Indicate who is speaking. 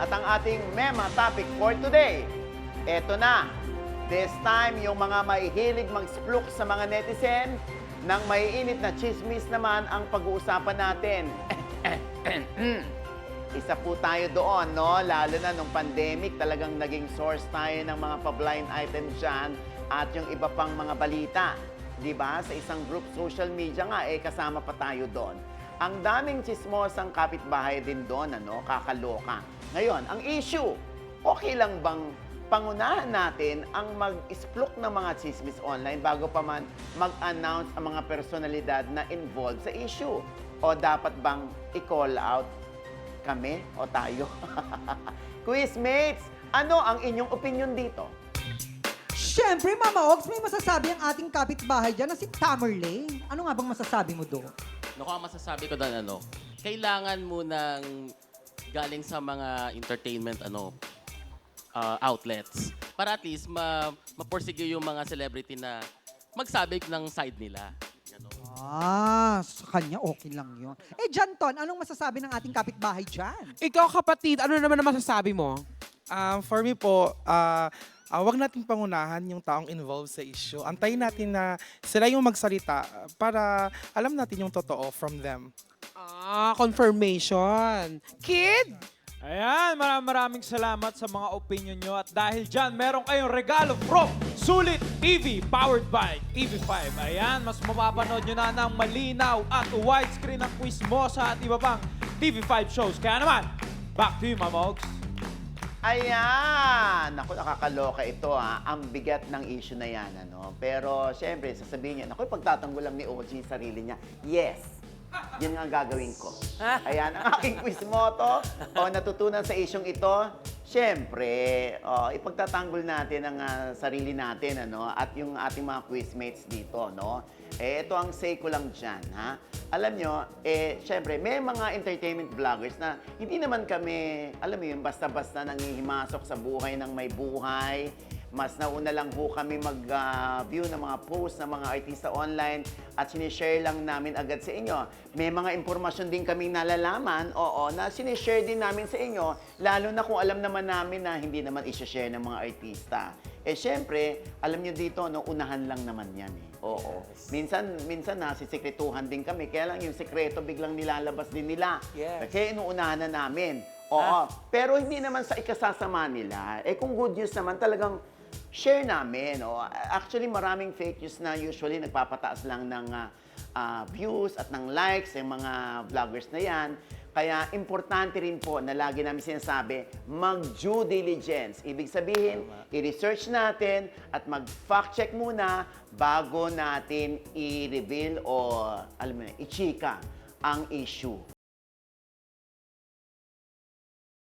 Speaker 1: At ang ating mema topic for today, eto na. This time, yung mga mahihilig mag-spluk sa mga netizen, ng maiinit na chismis naman ang pag-uusapan natin. Isa po tayo doon, no? Lalo na nung pandemic, talagang naging source tayo ng mga pa-blind items dyan at yung iba pang mga balita. Di ba? Sa isang group social media nga, eh, kasama pa tayo doon. Ang daming chismosang kapitbahay din doon, ano? Kakaloka. Ngayon, ang issue, okay lang bang pangunahan natin ang mag-splok ng mga chismis online bago pa man mag-announce ang mga personalidad na involved sa issue? O dapat bang i-call out kami o tayo? Quizmates, ano ang inyong opinion dito?
Speaker 2: Siyempre, Mama Ogs, may masasabi ang ating kapitbahay dyan na si Tamerlane. Ano nga bang masasabi mo doon?
Speaker 3: Naku, ang masasabi ko doon, ano, kailangan mo ng galing sa mga entertainment, ano, uh, outlets. Para at least ma maporsige yung mga celebrity na magsabi ng side nila. Ganon.
Speaker 2: Ah, sa kanya okay lang yun. Eh, Janton, anong masasabi ng ating kapitbahay dyan?
Speaker 4: Ikaw kapatid, ano naman ang masasabi mo?
Speaker 5: Um, for me po, ah ah, wag nating pangunahan yung taong involved sa issue. Antayin natin na sila yung magsalita para alam natin yung totoo from them.
Speaker 4: Ah, confirmation. Kid!
Speaker 6: Ayan, maraming maraming salamat sa mga opinion nyo at dahil dyan, meron kayong regalo from Sulit TV powered by TV5. Ayan, mas mapapanood nyo na ng malinaw at widescreen ang quiz mo sa at iba pang TV5 shows. Kaya naman, back to you, Mama Ogs.
Speaker 1: Ayan! Naku, nakakaloka ito ha. Ang bigat ng issue na yan, ano. Pero, syempre, sasabihin niya, naku, pagtatanggol lang ni OG sarili niya. Yes! Yan nga ang gagawin ko. Ayan, ang aking quiz motto, o natutunan sa isyong ito, syempre, o, ipagtatanggol natin ang ah, sarili natin, ano, at yung ating mga quizmates dito, no. Eh, ito ang say ko lang dyan, ha. Alam nyo, eh, syempre, may mga entertainment vloggers na hindi naman kami, alam mo yun, basta-basta nangihimasok sa buhay ng may buhay, mas nauna lang po kami mag-view ng mga posts ng mga artista online at sinishare lang namin agad sa inyo. May mga impormasyon din kaming nalalaman, oo, na sinishare din namin sa inyo, lalo na kung alam naman namin na hindi naman isishare ng mga artista. Eh, syempre, alam nyo dito, no, unahan lang naman yan eh. Oo. Minsan, minsan nasisikretuhan din kami, kaya lang yung sekreto biglang nilalabas din nila.
Speaker 7: Yes.
Speaker 1: Kaya inuunahan na namin. Oo. Pero hindi naman sa ikasasama nila. Eh kung good news naman, talagang share namin. Oh. Actually, maraming fake news na usually nagpapataas lang ng ah, ah, views at ng likes yung mga vloggers na yan. Kaya importante rin po na lagi namin sinasabi, mag-due diligence. Ibig sabihin, i-research natin at mag-fact check muna bago natin i-reveal o alam mo na, i-chika ang issue.